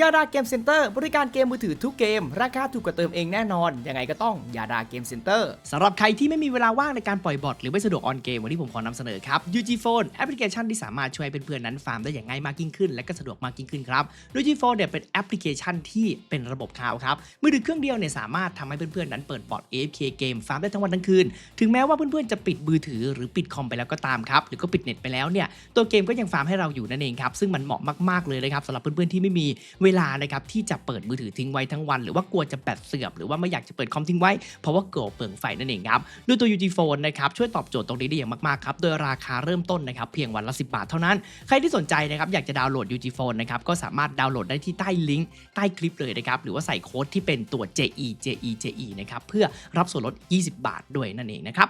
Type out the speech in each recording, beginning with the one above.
ยาดาเกมเซ็นเตอร์บริการเกมมือถือทุกเกม ราคาถูกกว่าเติมเองแน่นอน ยังไงก็ต้องยาดาเกมเซ็นเตอร์สำหรับใครที่ไม่มีเวลาว่างในการปล่อยบอทหรือไม่สะดวกออนเกมวันนี้ผมขอนำเสนอครับ UG Phone แอปพลิเคชันที่สามารถช่วยให้เพื่อนๆนั้นฟาร์มได้อย่างง่ายมากยิ่งขึ้น และก็สะดวกมากยิ่งขึ้นครับ UG Phone เนี่ยเป็นแอปพลิเคชันที่เป็นระบบคลาวด์ครับมือถือเครื่องเดียวเนี่ยสามารถทำให้เพื่อนๆนั้นเปิดบอท AFK เกมฟาร์มได้ทั้งวันทั้งคืน ถึงแม้ว่าเพื่อนๆจะปิดมือถือหรือปิดคอมไปแล้วก็ตามครับหรือก็ปิดเน็ตไปแล้วเนี่ยตัวเกมก็ยังฟาร์มให้เราอยู่นั่นเองครับซึ่งมันเหมาะมากๆเลยนะครับสำหรับเพื่อนๆที่ไม่มีเวลานะครับที่จะเปิดมือถือทิ้งไว้ทั้งวัน หรือว่ากลัวจะแบตเสื่อมหรือว่าไม่อยากจะเปิดคอมทิ้งไว้เพราะว่ากลัวเปลืองไฟนั่นเองครับด้วยตัว UG Phone นะครับช่วยตอบโจทย์ตรงนี้ได้อย่างมากๆครับโดยราคาเริ่มต้นนะครับเพียงวันละ 10 บาทเท่านั้น ใครที่สนใจนะครับอยากจะดาวน์โหลด UG Phone นะครับก็สามารถดาวน์โหลดได้ที่ใต้ลิงก์ใต้คลิปเลยนะครับหรือว่าใส่โค้ดที่เป็นตัว JE JE JE นะครับเพื่อรับส่วนลด 20 บาทด้วยนั่นเองนะครับ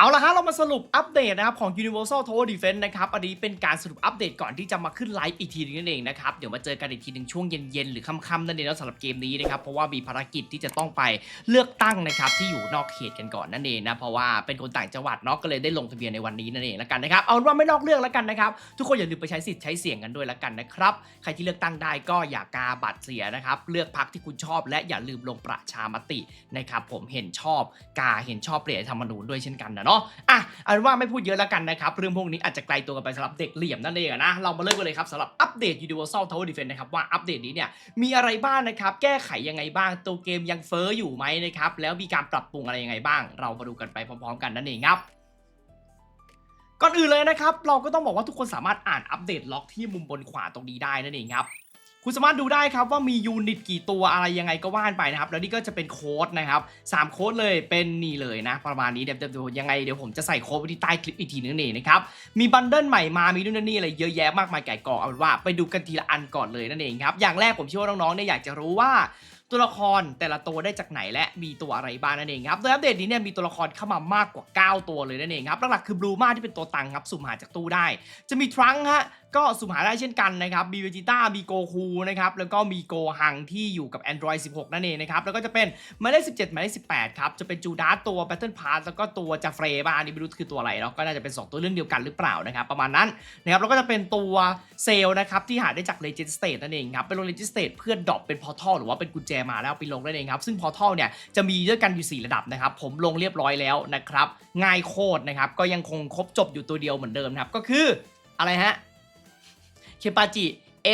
เอาละฮะเรามาสรุปอัปเดตนะครับของ Universal Tower Defense นะครับอันนี้เป็นการสรุปอัปเดตก่อนที่จะมาขึ้นไลฟ์อีกทีนึงนั่นเองนะครับเดี๋ยวมาเจอกันอีกทีหนึ่งช่วงเย็นๆหรือค่ำๆนั่นเองแล้วสำหรับเกมนี้นะครับเพราะว่ามีภารกิจที่จะต้องไปเลือกตั้งนะครับที่อยู่นอกเขตกันก่อนนั่นเองนะเพราะว่าเป็นคนต่างจังหวัดเนาะก็เลยได้ลงทะเบียนในวันนี้นั่นเองแล้วกันนะครับเอาว่าไม่นอกเรื่องแล้วกันนะครับทุกคนอย่าลืมไปใช้สิทธิ์ใช้เสียงกันด้วยแล้วกันนะครับใครที่เลือกตั้งได้ก็อย่ากาบัตรเสียนะครับเลือกพรรคที่คุณชอบ และอย่าลืมลงประชามตินะครับผมเห็นชอบกาเห็นชอบเปลี่ยนธรรมนูญด้วยเช่นกันนะเนาะอะเอาเป็นว่าไม่พูดเยอะแล้วกันนะครับ เรื่องพวกนี้อาจจะไกลตัวกันไปสำหรับเด็กเหลี่ยมนั่นเองนะ เรามาเริ่มกันเลยครับสำหรับอัปเดต Universal Tower Defense นะครับว่าอัปเดตนี้เนี่ยมีอะไรบ้างนะครับ แก้ไขยังไงบ้าง ตัวเกมยังเฟ้ออยู่ไหมนะครับ แล้วมีการปรับปรุงอะไรยังไงบ้าง เรามาดูกันไปพร้อมๆ กันนั่นเองครับก่อนอื่นเลยนะครับ เราก็ต้องบอกว่าทุกคนสามารถอ่านอัปเดตล็อกที่มุมบนขวาตรงนี้ได้นั่นเองครับ คุณสามารถดูได้ครับว่ามียูนิตกี่ตัวอะไรยังไงก็ว่านไปนะครับ แล้วนี่ก็จะเป็นโค้ดนะครับสามโค้ดเลยเป็นนี่เลยนะ ประมาณนี้เดี๋ยวเดี๋ยวยังไงเดี๋ยวผมจะใส่โค้ดไว้ที่ใต้คลิปอีกทีนึงนี่นะครับมีบันเดิลใหม่มามีนู่นนี่อะไรเยอะแยะมากมายไก่กองเอาเป็นว่าไปดูกันทีละอันก่อนเลยนั่นเองครับอย่างแรกผมเชื่อว่าน้องๆเนี่ยอยากจะรู้ว่าตัวละครแต่ละตัวได้จากไหนและมีตัวอะไรบ้างนั่นเองครับโดยอัปเดตนี้เนี่ยมีตัวละครเข้ามามากกว่า 9 ตัวเลยนั่นเองครับหลักๆคือบลูมาที่เป็นตัวตังครับสุ่มหาจากตู้ได้ จะมีทรังฮะก็สุ่มหาได้เช่นกันนะครับ มีเวจิต้า มีโกคูนะครับ แล้วก็มีโกฮังที่อยู่กับ Android 16 นั่นเองนะครับ แล้วก็จะเป็นหมายเลข17หมายเลข18 ครับ จะเป็นจูดาตัว Battle Pass แล้วก็ตัวจาเฟรบ้าอันนี้ไม่รู้คือตัวอะไรเนาะ ก็น่าจะเป็น 2 ตัวเรื่องเดียวกันหรือเปล่านะครับ ประมาณนั้นนะครับ แล้วก็จะเป็นตัวเซลล์นะครับที่หาได้จาก Legend State นั่นเองครับ เป็นลง Legend State เพื่อดรอปเป็น Portal หรือว่าเป็นกุญแจมาแล้วไปลงนั่นเองครับ ซึ่ง Portal เนี่ยจะมีด้วยกันอยู่ 4 ระดับนะครับ ผมลงเรียบร้อยแล้วนะครับ ง่ายโคตรนะครับ ก็ยังคงครบจบอยู่ตัวเดียวเหมือนเดิมครับ ก็คืออะไรฮะ เคปาจิ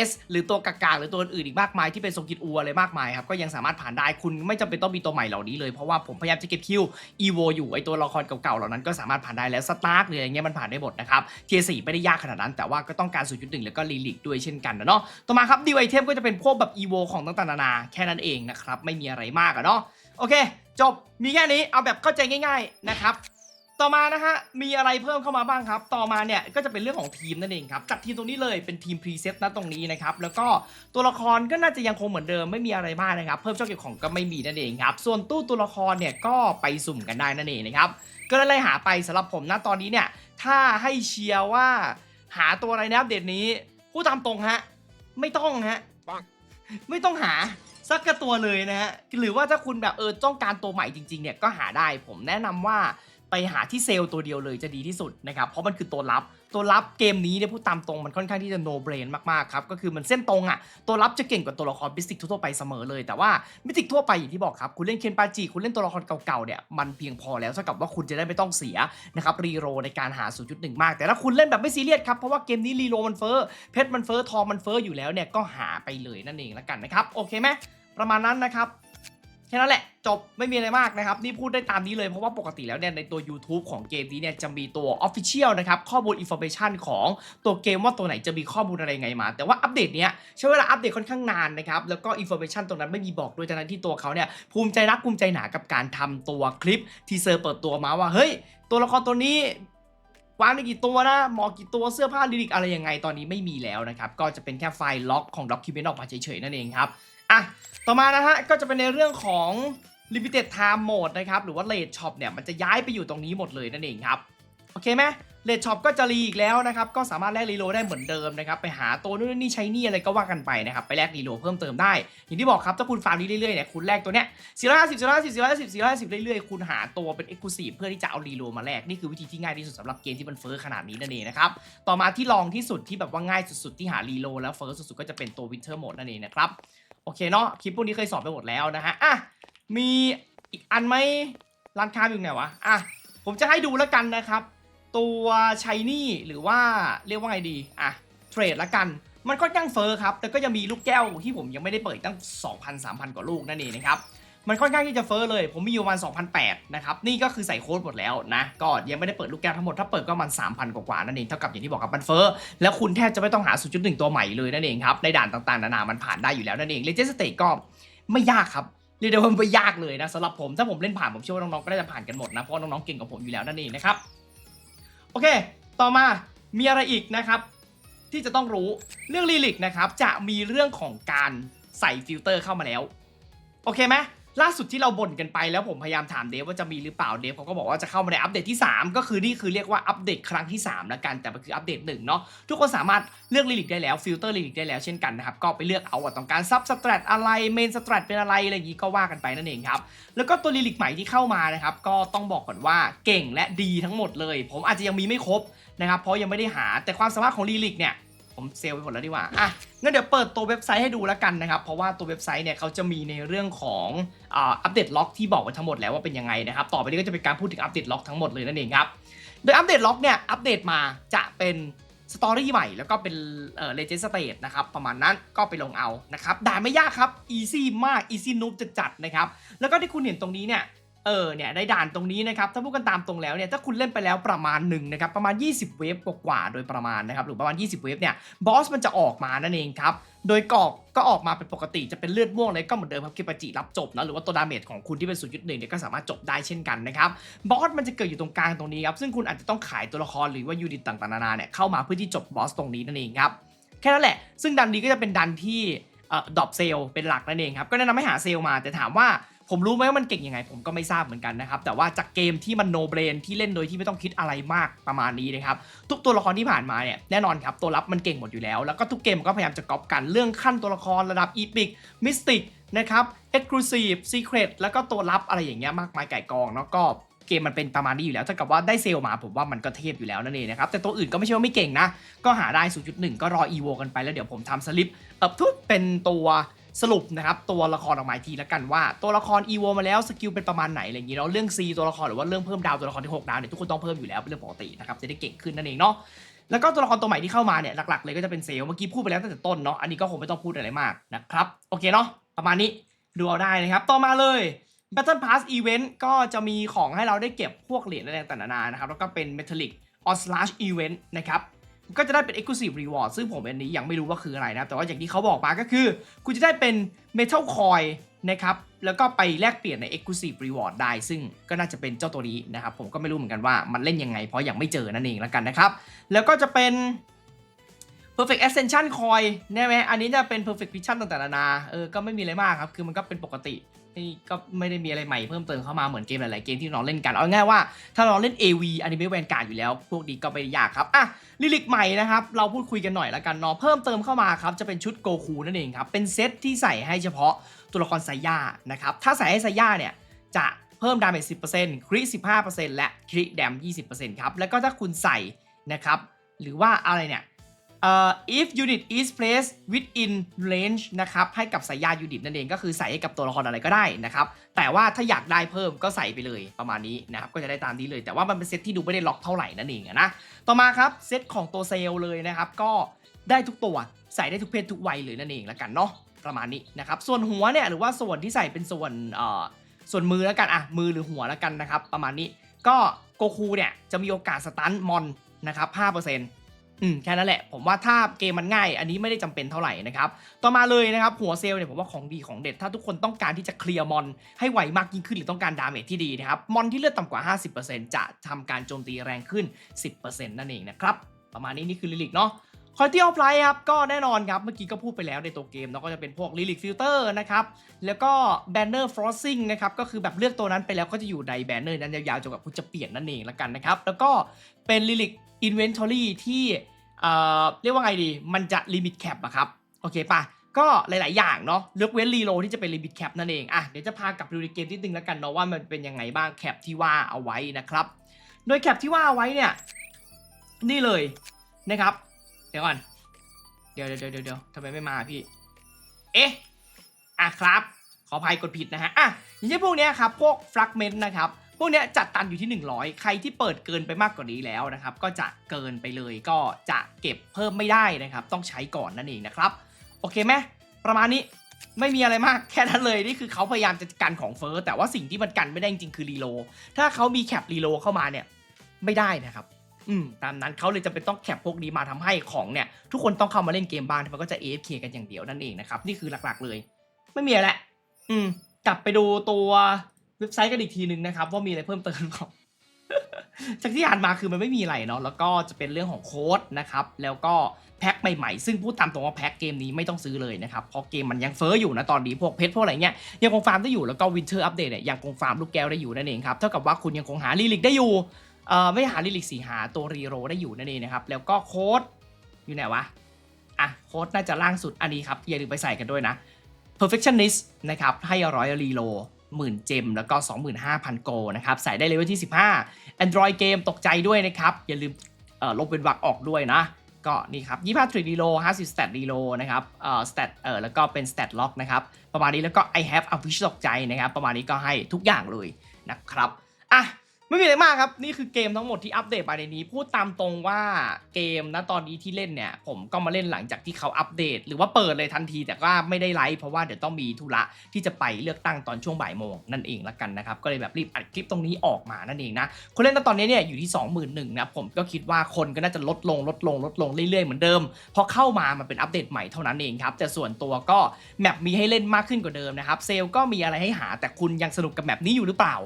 S หรือตัวกากาหรือตัวอื่นอีกมากมายที่เป็นทรงกิดอัวอะไรมากมายครับก็ยังสามารถผ่านได้คุณไม่จำเป็นต้องมีตัวใหม่เหล่านี้เลยเพราะว่าผมพยายามจะเก็บคิว EVO อยู่ไอตัวละครเก่าๆเหล่านั้นก็สามารถผ่านได้แล้วสตาร์กหรืออะไรเงี้ยมันผ่านได้หมดนะครับเทียสี่ไม่ได้ยากขนาดนั้น แต่ว่าก็ต้องการ0.1แล้วก็ลีลิกด้วยเช่นกันนะเนาะต่อมาครับดีไอเทมก็จะเป็นพวกแบบ EVO ของต่างๆนานาแค่นั้นเองนะครับไม่มีอะไรมากอะเนาะโอเค จบมีแค่นี้เอาแบบเข้าใจง่าย ๆนะครับ ต่อมานะฮะมีอะไรเพิ่มเข้ามาบ้างครับ ต่อมาเนี่ยก็จะเป็นเรื่องของทีมนั่นเองครับจัดทีมตรงนี้เลยเป็นทีมพรีเซตนะตรงนี้นะครับแล้วก็ตัวละครก็น่าจะยังคงเหมือนเดิมไม่มีอะไรมากนะครับ เพิ่มช่องเก็บของก็ไม่มีนั่นเองครับส่วนตู้ตัวละครเนี่ยก็ไปสุ่มกันได้นั่นเองนะครับก็เลยหาไปสำหรับผมนะตอนนี้เนี่ยถ้าให้เชียร์ว่า หาตัวอะไรในอัปเดตนี้พูดตามตรงฮะไม่ต้องฮะไม่ต้องหาสักกระตัวเลยนะฮะหรือว่าถ้าคุณแบบเออต้องการตัวใหม่จริงๆเนี่ยก็หาได้ผมแนะนำว่า ไปหาที่เซลล์ตัวเดียวเลยจะดีที่สุดนะครับเพราะมันคือตัวลับตัวลับเกมนี้เนี่ยพูดตามตรงมันค่อนข้างที่จะ no brain มากๆครับก็คือมันเส้นตรงอะ่ะตัวลับจะเก่งกว่าตัวละครมิสติกทั่วไปเสมอเลย แต่ว่ามิสติกทั่วไปอย่างที่บอกครับคุณเล่นเคนปาจิคุณเล่นตัวละครเก่าๆเนี่ยมันเพียงพอแล้วเท่ากับว่าคุณจะได้ไม่ต้องเสียนะครับรีโรในการหา 0.1 มาก แต่ถ้าคุณเล่นแบบไม่ซีเรียสครับเพราะว่าเกมนี้รีโรมันเฟ้อเพชรมันเฟ้อทองมันเฟ้ออยู่แล้วเนี่ยก็หาไปเลยนั่นเองละกันนะครับโอเคไหมประมาณนั้นนะครับ แค่นั้นแหละ จบไม่มีอะไรมากนะครับ นี่พูดได้ตามนี้เลยเพราะว่าปกติแล้วเนี่ยในตัว YouTube ของเกมนี้เนี่ยจะมีตัว Official นะครับ ข้อมูล Information ของตัวเกมว่าตัวไหนจะมีข้อมูลอะไรไงมา แต่ว่าอัปเดตเนี้ยใช้เวลาอัปเดตค่อนข้างนานนะครับ แล้วก็ Information ตรงนั้นไม่มีบอกด้วยทั้งที่ตัวเขาเนี่ยภูมิใจรักภูมิใจหนากับการทำตัวคลิปทีเซอร์เปิดตัวมาว่าเฮ้ย ตัวละครตัวนี้วางได้กี่ตัวนะหมอกี่ตัวเสื้อผ้าลิลิกอะไรยังไงตอนนี้ไม่มีแล้วนะครับก็จะเป็นแค่ไฟล์ล็อกของ Document ออกมาเฉยๆนั่นเองครับ อะต่อมานะฮะก็จะเป็นในเรื่องของ Limited Time Mode นะครับหรือว่า Late Shop เนี่ยมันจะย้ายไปอยู่ตรงนี้หมดเลยนั่นเองครับโอเคไหมเลดช็อปก็จะรีอีกแล้วนะครับ ก็สามารถแลกรีโลได้เหมือนเดิมนะครับ ไปหาตัวนู่นนี่ใช้นี่อะไรก็ว่ากันไปนะครับ ไปแลกรีโลเพิ่มเติมได้ อย่างที่บอกครับ ถ้าคุณฟาร์มนี้เรื่อยๆเนี่ย คุณแลกตัวเนี้ย450 450 450 450เรื่อยๆ คุณหาตัวเป็น e x c l u s i v e เพื่อที่จะเอารีโลมาแลก นี่คือวิธีที่ง่ายที่สุดสำหรับเกมที่มันเฟ้อขนาดนี้นั่นเองนะครับ ต่อมาที่ลองที่สุดที่แบบว่าง่ายสุดๆที่หารีโลแล้วเฟ้อสุดๆก็จะเป็นตัว Winter Mode นั่นเองนะครับ โอเคเนาะคลิปพวกนี้เคยสอนไปหมดแล้วนะฮะอะมีอีกอันไหมร้านค้าอยู่ไหนวะอะผมจะให้ดูแล้วกันนะครับ ตัวชายนี่หรือว่าเรียกว่าไงดีอะเทรดละกันมันค่อนข้างเฟอร์ครับ แต่ก็ยังมีลูกแก้วที่ผมยังไม่ได้เปิดตั้ง 2,000 3,000 กว่าลูกนั่นเองนะครับ มันค่อนข้างที่จะเฟ้อเลย ผมมีอยู่ประมาณ2,008นะครับ นี่ก็คือใส่โค้ดหมดแล้วนะ ก็ยังไม่ได้เปิดลูกแก้วทั้งหมด ถ้าเปิดก็มัน 3,000 กว่าๆนั่นเอง เท่ากับอย่างที่บอกกับมันเฟ้อ แล้วคุณแทบจะไม่ต้องหา 0.1 ตัวใหม่เลยนั่นเองครับ ในด่านต่างๆ นานา มันผ่านได้อยู่แล้วนั่นเองเลเจนด์สเตทก็ไม่ยากครับเรียกได้ว่าไม่ยากเลยนะสำหรับผม ถ้าผมเล่นผ่านผมเชื่อว่าน้องๆก็ได้จะผ่านกันหมดนะ เพราะน้องๆเก่งกว่าผมอยู่แล้วนั่นเองนะครับ โอเค ต่อมา มีอะไรอีกนะครับ ที่จะต้องรู้ เรื่องลีลิกนะครับ จะมีเรื่องของการใส่ฟิลเตอร์เข้ามาแล้ว โอเคไหม ล่าสุดที่เราบ่นกันไปแล้วผมพยายามถามเดฟว่าจะมีหรือเปล่าเดฟเขาก็บอกว่าจะเข้ามาในอัปเดตที่ 3 ก็คือนี่คือเรียกว่าอัปเดตครั้งที่3แล้วกันแต่มันคืออัปเดตหนึ่งเนาะทุกคนสามารถเลือกลิลิกได้แล้วฟิลเตอร์ลิลิกได้แล้วเช่นกันนะครับก็ไปเลือกเอาว่าต้องการซับสแตรตอะไรเมนสแตรตเป็นอะไรอะไรอย่างนี้ก็ว่ากันไปนั่นเองครับแล้วก็ตัวลิลิกใหม่ที่เข้ามานะครับก็ต้องบอกก่อนว่าเก่งและดีทั้งหมดเลย ผมอาจจะยังมีไม่ครบนะครับเพราะยังไม่ได้หาแต่ความสามารถของลิลิกเนี่ย ผมเซลไปหมดแล้วดีกว่าอะงั้นเดี๋ยวเปิดตัวเว็บไซต์ให้ดูแล้วกันนะครับ เพราะว่าตัวเว็บไซต์เนี่ยเขาจะมีในเรื่องของอัปเดตล็อกที่บอกไว้ทั้งหมดแล้วว่าเป็นยังไงนะครับ ต่อไปนี้ก็จะเป็นการพูดถึงอัปเดตล็อกทั้งหมดเลยนั่นเองครับ โดยอัปเดตล็อกเนี่ยอัปเดตมาจะเป็นสตอรี่ใหม่แล้วก็เป็นเอ่อเลเจนด์สเตทนะครับประมาณนั้นก็ไปลงเอานะครับด่านไม่ยากครับอีซี่มากอีซี่นูบจะจัดนะครับ แล้วก็ที่คุณเห็นตรงนี้เนี่ย เออเนี่ยในด่านตรงนี้นะครับถ้าพูดกันตามตรงแล้วเนี่ยถ้าคุณเล่นไปแล้วประมาณหนึ่งนะครับประมาณ 20 เวฟกว่าๆโดยประมาณนะครับหรือประมาณ 20 เวฟเนี่ยบอสมันจะออกมานั่นเองครับโดยกอกก็ออกมาเป็นปกติจะเป็นเลือดม่วงเลยก็เหมือนเดิมครับคิปาจิรับจบนะหรือว่าตัวดาเมจของคุณที่เป็น0.1เนี่ยก็สามารถจบได้เช่นกันนะครับบอสมันจะเกิดอยู่ตรงกลางตรงนี้ครับซึ่งคุณอาจจะต้องขายตัวละครหรือว่ายูนิตต่างๆนานาเนี่ยเข้ามาเพื่อที่จบบอสตรงนี้นั่นเองครับแค่นั้นแหละ ซึ่งดันนี้ก็จะเป็นดันที่ดรอปเซลเป็นหลักนั่นเองครับก็แนะนำให้หาเซลมาแต่ถามว่า ผมรู้ไหมว่ามันเก่งยังไง ผมก็ไม่ทราบเหมือนกันนะครับ แต่ว่าจากเกมที่มันโนเบรนที่เล่นโดยที่ไม่ต้องคิดอะไรมากประมาณนี้นะครับ ทุกตัวละครที่ผ่านมาเนี่ยแน่นอนครับ ตัวรับมันเก่งหมดอยู่แล้ว แล้วก็ทุกเกมก็พยายามจะก๊อปกันเรื่องขั้นตัวละครระดับอีพิกมิสติกนะครับเอ็กซ์คลูซีฟซีเครตแล้วก็ตัวลับอะไรอย่างเงี้ยมากมายไก่กองแล้วก็เกมมันเป็นประมาณนี้อยู่แล้วถ้ากับว่าได้เซลล์มาผมว่ามันก็เทพอยู่แล้วนั่นเองนะครับ แต่ตัวอื่นก็ไม่ใช่ว่าไม่เก่งนะ ก็หาได้ 0.1 ก็รอ EVO กันไปแล้วเดี๋ยวผมทำสลิปเอ่อทุกเป็นตัว สรุปนะครับตัวละครออกมาทีล้วกันว่าตัวละคร EVO มาแล้วสกิลเป็นประมาณไหนอะไรอย่างนี้เนาะเรื่อง C ตัวละครหรือว่าเรื่องเพิ่มดาวตัวละครที่6ดาวเนี่ยทุกคนต้องเพิ่มอยู่แล้วเป็นเรื่องปกตินะครับจะได้เก่งขึ้นนั่นเองเนาะแล้วก็ตัวละครตัวใหม่ที่เข้ามาเนี่ยหลักๆเลยก็จะเป็นเซลเมื่อกี้พูดไปแล้วตั้งแต่ต้นเนาะอันนี้ก็คงไม่ต้องพูดอะไรมากนะครับโอเคเนาะประมาณนี้ดูเอาได้นะครับต่อมาเลย Battle Pass Event ก็จะมีของให้เราได้เก็บพวกเหรียญอะไรต่างๆนานานะครับแล้วก็เป็น Metallic on slash event นะครับ ก็จะได้เป็น Exclusive Reward ซึ่งผมอันนี้ยังไม่รู้ว่าคืออะไรนะครับแต่ว่าอย่างที่เขาบอกมาก็คือ คุณจะได้เป็น Metal Coin นะครับ แล้วก็ไปแลกเปลี่ยนใน Exclusive Reward ได้ ซึ่งก็น่าจะเป็นเจ้าตัวนี้นะครับ ผมก็ไม่รู้เหมือนกันว่ามันเล่นยังไง เพราะยังไม่เจอนั่นเองแล้วกันนะครับ แล้วก็จะเป็น Perfect Ascension Coin แน่ไหมอันนี้จะเป็น Perfect Vision ต่างๆนานา เออ ก็ไม่มีอะไรมากครับ คือมันก็เป็นปกติ นี่ก็ไม่ได้มีอะไรใหม่เพิ่มเติมเข้ามาเหมือนเกมหลายๆเกมที่น้องเล่นกัน เอาง่ายว่าถ้าเราเล่น AV อนิเมะแวนการ์ดอยู่แล้ว พวกนี้ก็ไม่ยากครับ อะลิลิกใหม่นะครับ เราพูดคุยกันหน่อยละกันเนาะเพิ่มเติมเข้ามาครับ จะเป็นชุดโกคูนั่นเองครับ เป็นเซตที่ใส่ให้เฉพาะตัวละครไซย่านะครับ ถ้าใส่ให้ไซย่าเนี่ยจะเพิ่มดาเมจ10%คริ15%และคริแดม 20%ครับแล้วก็ถ้าคุณใส่นะครับหรือว่าอะไรเนี่ย เอ่อ if unit is placed within range นะครับให้กับสายยายูนิตนั่นเองก็คือใส่ให้กับตัวละครอะไรก็ได้นะครับแต่ว่าถ้าอยากได้เพิ่มก็ใส่ไปเลยประมาณนี้นะครับก็จะได้ตามนี้เลย แต่ว่ามันเป็นเซตที่ดูไม่ได้ล็อกเท่าไหร่นั่นเองนะต่อมาครับเซตของตัวเซลล์เลยนะครับก็ได้ทุกตัวใส่ได้ทุกเพศทุกวัยเลยนั่นเองแล้วกันเนาะประมาณนี้นะครับส่วนหัวเนี่ยหรือว่าส่วนที่ใส่เป็นส่วนส่วนมือแล้วกันอะมือหรือหัวแล้วกันนะครับประมาณนี้ก็โกคูเนี่ยจะมีโอกาสสตันมอนนะครับ5% อืมแค่นั้นแหละ ผมว่าถ้าเกมมันง่าย อันนี้ไม่ได้จำเป็นเท่าไหร่นะครับ ต่อมาเลยนะครับ หัวเซลล์เนี่ยผมว่าของดีของเด็ด ถ้าทุกคนต้องการที่จะเคลียร์มอน ให้ไวมากยิ่งขึ้นหรือต้องการดาเมจที่ดีนะครับ มอนที่เลือดต่ำกว่า 50%จะทำการโจมตีแรงขึ้น 10%นั่นเองนะครับ ประมาณนี้นี่คือลิลิกเนาะ Quality of Life ครับก็แน่นอนครับ เมื่อกี้ก็พูดไปแล้วในตัวเกมเนาะก็จะเป็นพวก Lyric Filter นะครับ แล้วก็ Banner Frosting นะครับ ก็คือแบบเลือกตัวนั้นไปแล้วก็จะอยู่ใน Banner นั้นยาวๆจนกว่าคุณจะเปลี่ยนนั่นเองละกันนะครับ แล้วก็เป็น Lyric Inventory ที่เอ่อเรียกว่าไงดี มันจะ Limit Cap อะครับ โอเคปะก็หลาย ๆ อย่างเนาะเลือกเว้นรีโลที่จะเป็น Limit Cap นั่นเองอะเดี๋ยวจะพากลับดูในเกมนิดนึงแล้วกันเนาะว่ามันเป็นยังไงบ้างแคปที่ว่าเอาไว้นะครับ โดยแคปที่ว่าเอาไว้เนี่ยนี่เลยนะครับ ดี๋ยวก่อน เดี๋ยวเดี๋ยวเดี๋ยวเดี๋ยวทำไมไม่มาพี่ เอ๊ะ อะครับ ขออภัยกดผิดนะฮะ อะอย่างเช่นพวกเนี้ยครับ พวกฟลักเมนต์นะครับ พวกเนี้ยจัดตันอยู่ที่ 100 ใครที่เปิดเกินไปมากกว่านี้แล้วนะครับ ก็จะเกินไปเลย ก็จะเก็บเพิ่มไม่ได้นะครับ ต้องใช้ก่อนนั่นเองนะครับ โอเคไหมประมาณนี้ ไม่มีอะไรมากแค่นั้นเลย นี่คือเขาพยายามจะกันของเฟอร์แต่ว่าสิ่งที่มันกันไม่ได้จริงคือรีโล ถ้าเขามีแคปรีโลเข้ามาเนี่ย ไม่ได้นะครับ อืมตามนั้นเขาเลยจะเป็นต้องแคปพวกนี้มาทำให้ของเนี่ยทุกคนต้องเข้ามาเล่นเกมบ้านมันก็จะ AFK กันอย่างเดียวนั่นเองนะครับนี่คือหลักๆเลย ไม่มีอะไรแหละอืมกลับไปดูตัวเว็บไซต์กันอีกทีหนึ่งนะครับว่ามีอะไรเพิ่มเติมหรือเปล่าจากที่อ่านมาคือมันไม่มีอะไรเนาะแล้วก็จะเป็นเรื่องของโค้ดนะครับแล้วก็แพ็คใหม่ๆซึ่งพูดตามตรงว่าแพ็คเกมนี้ไม่ต้องซื้อเลยนะครับเพราะเกมมันยังเฟ้ออยู่นะตอนนี้พวกเพชรพวกอะไรเงี้ยยังคงฟาร์มได้อยู่แล้วก็วินเทอร์อัปเดตเนี่ยยังคงฟาร์มลูกแก้วได้อยู่นั่นเองครับเท่ากับว่าคุณยังคงหาลิลิกได้อยู่ ไม่หาลิลิกสีหาตัวรีโรได้อยู่นั่นเองนะครับ แล้วก็โค้ดอยู่ไหนวะ อะโค้ดน่าจะล่างสุดอันนี้ครับ อย่าลืมไปใส่กันด้วยนะ perfectionist นะครับ ให้ร้อยรีโลหมื่นเจม แล้วก็ 25,000 โกนะครับ ใส่ได้เลเวลที่ 15 Android เกมตกใจด้วยนะครับ อย่าลืมลบเป็นวักออกด้วยนะ ก็นี่ครับ25 3รีโล50 stat รีโลนะครับเอ่อ stat เอ่อแล้วก็เป็น stat lock นะครับ ประมาณนี้แล้วก็ I have a wish ตกใจนะครับ ประมาณนี้ก็ให้ทุกอย่างเลยนะครับ อะ ไม่มีอะไรมากครับ นี่คือเกมทั้งหมดที่อัปเดตมาในนี้ พูดตามตรงว่าเกมนะตอนนี้ที่เล่นเนี่ย ผมก็มาเล่นหลังจากที่เขาอัปเดต หรือว่าเปิดเลยทันที แต่ก็ไม่ได้ไลฟ์เพราะว่าเดี๋ยวต้องมีธุระที่จะไปเลือกตั้งตอนช่วงบ่ายโมงนั่นเองละกันนะครับ ก็เลยแบบรีบอัดคลิปตรงนี้ออกมานั่นเองนะคนเล่นตอนนี้เนี่ยอยู่ที่ 21,000นะผมก็คิดว่าคนก็น่าจะลดลงลดลงลดลงเรื่อยๆเหมือนเดิมพอเข้ามามันเป็นอัปเดตใหม่เท่านั้นเองครับแต่ส่วนตัวก็แมปมีให้เล่นมากขึ้นกว่าเดิมนะครับเซลก็มีอะไรให้หาแต่คุณยังสนุกกับแมปนี้อยู่หรือเปล่า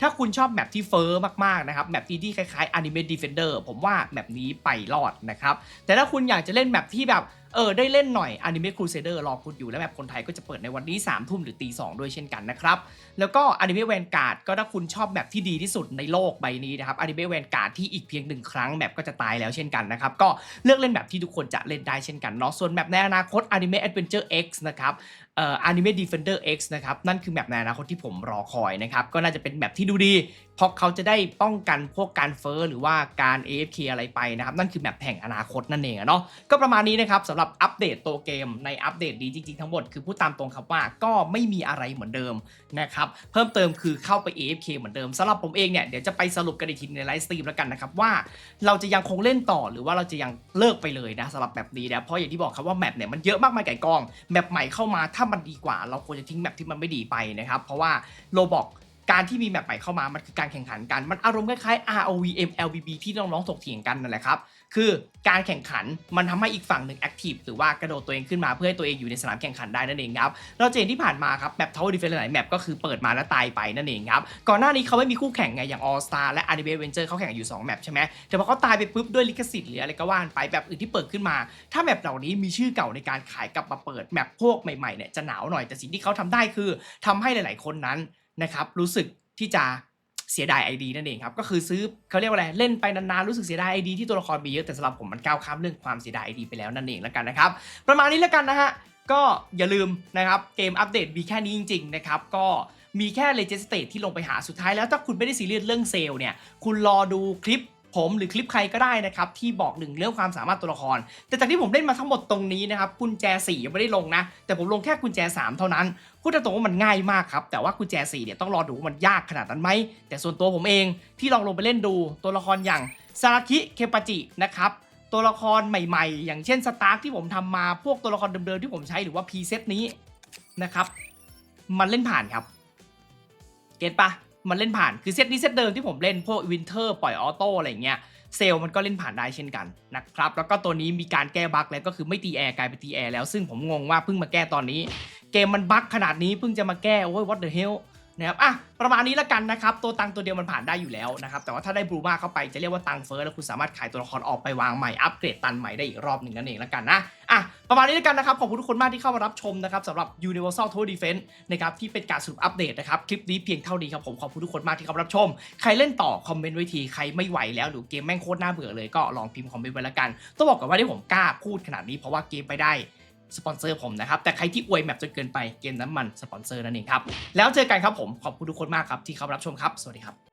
ถ้าคุณชอบแมปที่เฟอร์มากๆนะครับแมปที่ที่คล้ายๆ Anime Defender ผมว่าแมปนี้ไปรอดนะครับ แต่ถ้าคุณอยากจะเล่นแมปที่แบบเออได้เล่นหน่อย Anime Crusader รอคุณอยู่และแมปคนไทยก็จะเปิดในวันนี้3ามทุ่มหรือตีสองด้วยเช่นกันนะครับ แล้วก็ Anime Vanguard ก็ถ้าคุณชอบแมปที่ดีที่สุดในโลกใบนี้นะครับ Anime Vanguard ที่อีกเพียงหนึ่งครั้งแมปก็จะตายแล้วเช่นกันนะครับ ก็เลือกเล่นแบบที่ทุกคนจะเล่นได้เช่นกันเนาะส่วนแมปในอนาคต Anime Adventure X นะครับ เอ่อ Anime Defender X นะครับ นั่นคือแมปในอนาคตที่ผมรอคอยนะครับ ก็น่าจะเป็นแมปที่ดูดี เพราะเขาจะได้ป้องกันพวกการเฟอร์หรือว่าการ AFK อะไรไปนะครับ นั่นคือแมปแห่งอนาคตนั่นเองเนาะก็ประมาณนี้นะครับสำหรับอัปเดตตัวเกมในอัปเดตดีจริงๆทั้งหมดคือพูดตามตรงครับว่าก็ไม่มีอะไรเหมือนเดิมนะครับเพิ่มเติมคือเข้าไป AFK เหมือนเดิมสำหรับผมเองเนี่ยเดี๋ยวจะไปสรุปกันอีกทีในไลฟ์สตรีมแล้วกันนะครับว่าเราจะยังคงเล่นต่อหรือว่าเราจะยังเลิกไปเลยนะสำหรับแมปนี้นะเพราะอย่างที่บอกครับว่าแมปเนี่ยมันเยอะมากมายไก่กองแมปใหม่เข้ามาถ้ามันดีกว่า เราควรจะทิ้งแมปที่มันไม่ดีไปนะครับ เพราะว่าโลบอก การที่มีแมปใหม่เข้ามามันคือการแข่งขันกัน มันอารมณ์คล้ายๆ ROV MLBB ที่น้องๆถกเถียงกันนั่นแหละครับ คือการแข่งขันมันทำให้อีกฝั่งหนึ่งแอคทีฟหรือว่ากระโดดตัวเองขึ้นมาเพื่อให้ตัวเองอยู่ในสนามแข่งขันได้นั่นเองครับ เราจะเห็นที่ผ่านมาครับแมป Tower Defense หลายแมปก็คือเปิดมาแล้วตายไปนั่นเองครับ ก่อนหน้านี้เขาไม่มีคู่แข่งไงอย่าง All Star และ Anime Adventure เขาแข่งอยู่ 2 แมปใช่ไหมแต่พอเขาตายไปปุ๊บด้วยลิขสิทธิ์หรืออะไรก็ว่านไปแบบอื่นที่เปิดขึ้นมา ถ้าแมปเหล่านี้มีชื่อเก่าในการขายกลับมาเปิดแมปพวกใหม่ๆเนี่ยจะหนาวหน่อยแต่สิ่งที่เขาทำได้คือทำให้หลาย ๆ คนนั้น นะครับรู้สึกที่จะเสียดายไอดีนั่นเองครับก็คือซื้อเขาเรียกว่าอะไรเล่นไปนานๆรู้สึกเสียดายไอดีที่ตัวละครมีเยอะแต่สำหรับผมมันก้าวข้ามเรื่องความเสียดายไอดีไปแล้วนั่นเองแล้วกันนะครับประมาณนี้แล้วกันนะฮะก็อย่าลืมนะครับเกมอัปเดตมีแค่นี้จริงๆนะครับก็มีแค่ Legend State ที่ลงไปหาสุดท้ายแล้วถ้าคุณไม่ได้ซีเรียสเรื่องเซลล์เนี่ยคุณรอดูคลิป ผมหรือคลิปใครก็ได้นะครับที่บอกหนึ่งเรื่องความสามารถตัวละคร แต่จากที่ผมเล่นมาทั้งหมดตรงนี้นะครับกุญแจ4ยังไม่ได้ลงนะ แต่ผมลงแค่กุญแจ 3 เท่านั้นพูดตรงๆว่ามันง่ายมากครับ แต่ว่ากุญแจ4เนี่ยต้องรอดูว่ามันยากขนาดนั้นไหม แต่ส่วนตัวผมเองที่ลองลงไปเล่นดูตัวละครอย่างซาราคิเคปาจินะครับตัวละครใหม่ๆ อย่างเช่นสตาร์ที่ผมทำมาพวกตัวละครเดิมๆที่ผมใช้หรือว่าพีเซตนี้นะครับ มันเล่นผ่านครับ เก็ตปะ มันเล่นผ่านคือเซตนี้เซตเดิมที่ผมเล่นพวกวินเทอร์ปล่อยออโต้อะไรเงี้ยเซลมันก็เล่นผ่านได้เช่นกันนะครับแล้วก็ตัวนี้มีการแก้บั๊กแล้วก็คือไม่ตีแอร์กลายเป็นตีแอร์แล้วซึ่งผมงงว่าเพิ่งมาแก้ตอนนี้ เกมมันบั๊กขนาดนี้เพิ่งจะมาแก้โอ้ย what the hell นะครับอะประมาณนี้ละกันนะครับตัวตังตัวเดียวมันผ่านได้อยู่แล้วนะครับแต่ว่าถ้าได้บลูมาเข้าไปจะเรียกว่าตังเฟิร์สแล้วคุณสามารถขายตัวละครออกไปวางใหม่อัปเกรดตันใหม่ได้อีกรอบหนึ่งนั่นเองละกันนะอะประมาณนี้ละกันนะครับขอบคุณทุกคนมากที่เข้ามารับชมนะครับสำหรับ Universal Tower Defense นะครับที่เป็นการสรุปอัปเดตนะครับคลิปนี้เพียงเท่านี้ครับผมขอบคุณทุกคนมากที่เข้ามารับชม ใครเล่นต่อคอมเมนต์ไว้ทีใครไม่ไหวแล้วหรือเกมแม่งโคตรน่าเบื่อเลยก็ลองพิมพ์คอมเมนต์ไว้ละกันต้องบอกก่อนว่าที่ผมกล้าพูดขนาดนี้เพราะว่าเกมไปได้ สปอนเซอร์ผมนะครับ แต่ใครที่อวยแมปจนเกินไปเกมนั้นมันสปอนเซอร์นั่นเองครับ แล้วเจอกันครับผมขอบคุณทุกคนมากครับที่เข้ามารับชมครับ สวัสดีครับ